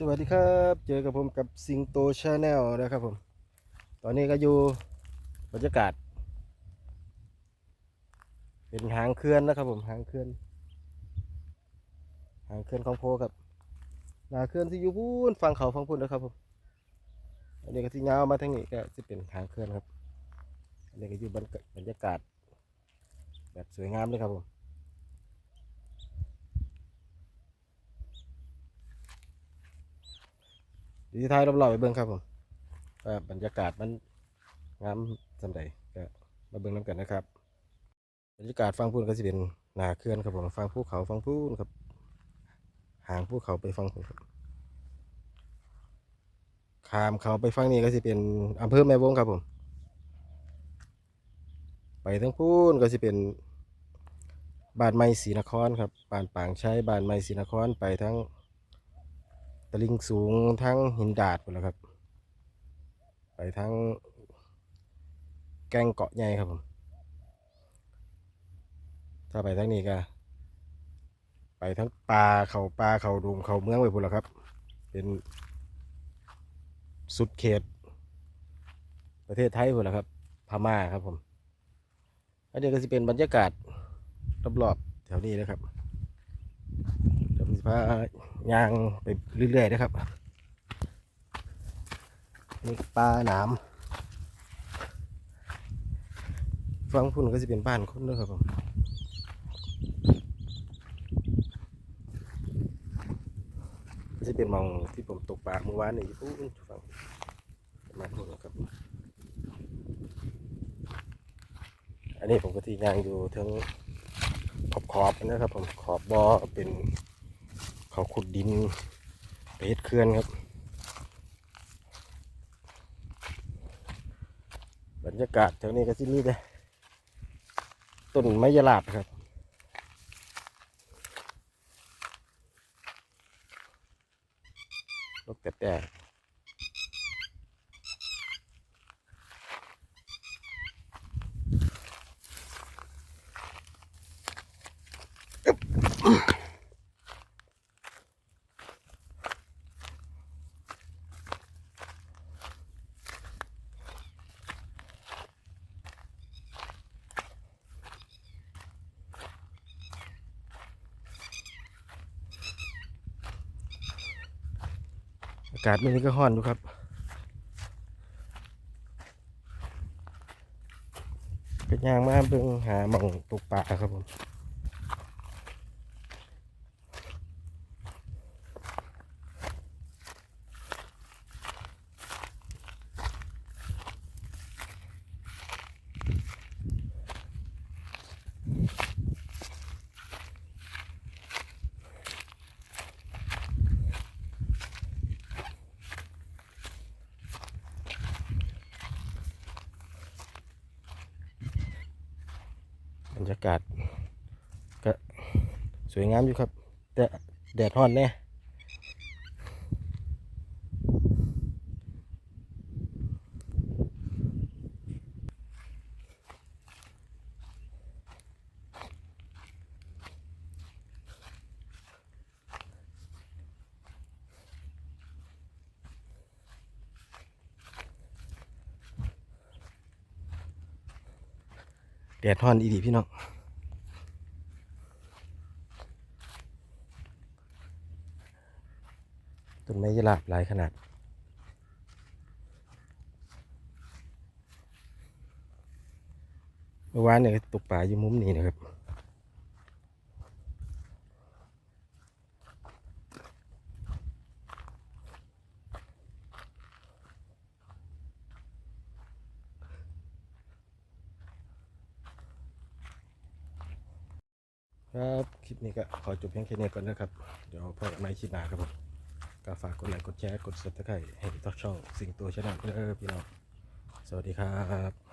สวัสดีครับ เจอกับผมกับสิงโตชาแนลนะครับผม ตอนนี้ก็อยู่บรรยากาศ เป็นหางเคลื่อนนะครับผมหางเคลื่อน หางเคลื่อนของโพครับหนาเคลื่อนที่อยู่พูนฟังเขาฟังพูนนะครับผมอันนี้ก็ที่ยาวมาทางนี้ก็จะเป็นหางเคลื่อนครับอันนี้ก็อยู่บรรยากาศ แบบสวยงามเลยครับผม ดีท้ายรอบๆไปเบิ่งครับผมบรรยากาศมันงามสำใดก็มาเบิ่งน้ำกันนะครับ บรรยากาศฟังพูนก็จะเป็นหนาเคลื่อนครับผมฟังภูเขาฟังพูนครับห่างภูเขาไปฟังพูนครับขามเขาไปฟังนี้ก็จะเป็นอำเภอแม่วงครับผม ไปทั้งพูนก็จะเป็นบ้านไม้ศรีนครครับบ้านปางชัยบ้านไม้ศรีนครไปทั้ง ลิงสูงทั้งหินดาดหมดแล้วครับ ไปทั้งแกงเกาะใหญ่ครับผมถ้าไปทั้งนี้ก็ไปทั้งปลาเขาปลาเขาดุมเขาเมืองไปพุ่นแล้วครับ เป็นสุดเขต ประเทศไทยพุ่นแล้วครับ พม่าครับผมอันนี้ก็จะเป็นบรรยากาศรอบๆแถวนี้นะครับ มายางไปเรื่อยๆนะครับ นี่ปลาหนามฟังพุ่นก็จะเป็นบ้านคนด้วยครับผมก็จะเป็นมองที่ผมตกปลาเมื่อวานนี่อยู่พุ่นฟังประมาณพุ่นครับ อันนี้ผมก็ที่ยางอยู่ทั้งขอบขอบๆนะครับผมขอบบบ่อเป็น เขาขุดดินไปเฮ็ดเขื่อนครับ บรรยากาศแถวนี้ก็ที่นี่เลยต้นไม้ยลาดครับนกแต่แต่อากาศมื้อนี้ก็ห้อนอยู่ครับ เป็นยางมาเบิ่งหาหม่องตกปลาครับผม รรยากาศก็สวยงามอยู่ครับ แต่แดดร้อนแน่ แดดร้อนอีดีพี่น้องต้นไม้ยะลาบหลายขนาดเมื่อวานเนี่ยตกปลาอยู่มุมนี้นะครับ ครับ คลิปนี้ก็ขอจบเพียงแค่นี้ก่อนนะครับ เดี๋ยวพบกันใหม่คลิปหน้าครับผมก็ฝากกดไลค์กดแชร์กดซับสไครต์ให้ต่อช่องสิงตัวชาแนลเพื่อพี่น้องสวัสดีครับ